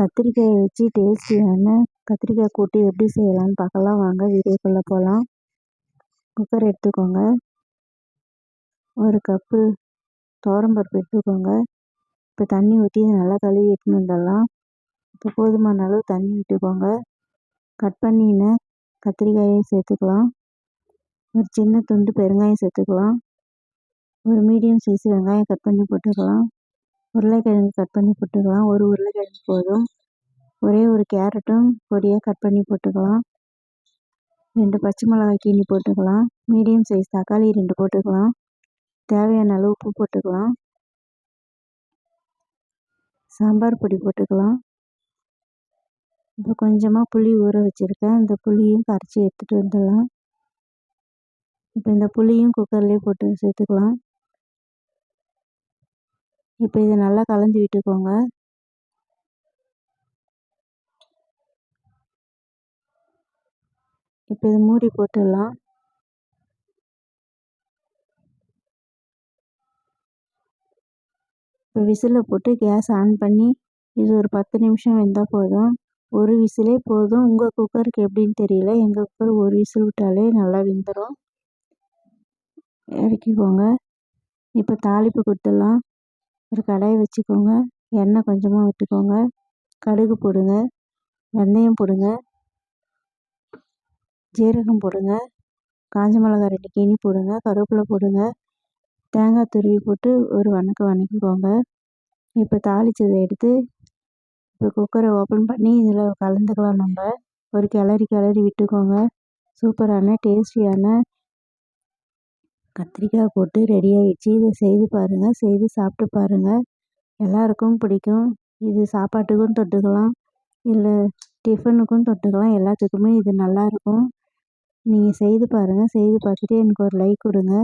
கத்திரிக்காயை வச்சு டேஸ்டியான கத்திரிக்காய் கூட்டு எப்படி செய்யலாம்னு பார்க்கலாம். வாங்க வீடியோக்குள்ளே போகலாம் குக்கர் எடுத்துக்கோங்க. ஒரு கப்பு பருப்பு எடுத்துக்கோங்க. இப்போ தண்ணி ஊற்றி நல்லா கழுவி எடுத்துன்னு வந்துடலாம். இப்போ போதுமான அளவு தண்ணி விட்டுக்கோங்க. கட் பண்ணின கத்திரிக்காயை சேர்த்துக்கலாம். ஒரு சின்ன துண்டு பெருங்காயம் சேர்த்துக்கலாம். ஒரு மீடியம் சைஸ் வெங்காயம் கட் பண்ணி போட்டுக்கலாம். உருளைக்கிழங்கு கட் பண்ணி போட்டுக்கலாம். ஒரு உருளைக்கிழங்கு போதும். ஒரே ஒரு கேரட்டும் பொடியாக கட் பண்ணி போட்டுக்கலாம். ரெண்டு பச்சை மிளகாய் கீனி போட்டுக்கலாம். மீடியம் சைஸ் தக்காளி ரெண்டு போட்டுக்கலாம். தேவையான அளவு உப்பு போட்டுக்கலாம். சாம்பார் பொடி போட்டுக்கலாம். இப்போ கொஞ்சமாக புளி ஊற வச்சுருக்கேன். இந்த புளியும் கரைச்சி எடுத்துகிட்டு வந்துடலாம். இப்போ இந்த புளியும் குக்கர்லேயே போட்டு சேர்த்துக்கலாம். இப்போ இதை நல்லா கலந்து விட்டுக்கோங்க. இப்போ இதை மூடி போட்டுடலாம். இப்போ விசிலை போட்டு கேஸ் ஆன் பண்ணி இது ஒரு பத்து நிமிஷம் வெந்தால் போதும். ஒரு விசிலே போதும். உங்கள் குக்கருக்கு எப்படின்னு தெரியல. எங்கள் குக்கர் ஒரு விசில் விட்டாலே நல்லா வெந்துடும் இறக்கிக்கோங்க. இப்போ தாளிப்பு கொடுத்துடலாம். ஒரு கடாயை வச்சுக்கோங்க. எண்ணெய் கொஞ்சமாக விட்டுக்கோங்க. கடுகு போடுங்க. வெந்தயம் போடுங்க. ஜீரகம் போடுங்க. காஞ்ச மிளகா ரெண்டு கினி போடுங்க. கருவேப்பிலை போடுங்க. தேங்காய் துருவி போட்டு ஒரு வணக்கம் வணக்கிக்கோங்க. இப்போ தாளித்ததை எடுத்து இப்போ குக்கரை ஓப்பன் பண்ணி இதில் கலந்துக்கலாம் நம்ம. ஒரு கிளறி கிளறி விட்டுக்கோங்க. சூப்பரான டேஸ்டியான கத்திரிக்காய் போட்டு ரெடி ஆகிடுச்சி இதை செய்து பாருங்கள் செய்து சாப்பிட்டு பாருங்கள் எல்லாருக்கும் பிடிக்கும். இது சாப்பாட்டுக்கும் தொட்டுக்கலாம். இல்லை டிஃபனுக்கும் தொட்டுக்கலாம். எல்லாத்துக்குமே இது நல்லாயிருக்கும் நீங்கள் செய்து பாருங்கள் செய்து பார்த்துட்டு எனக்கு ஒரு லைக் கொடுங்க.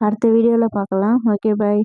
அடுத்த வீடியோவில் பார்க்கலாம். Okay bye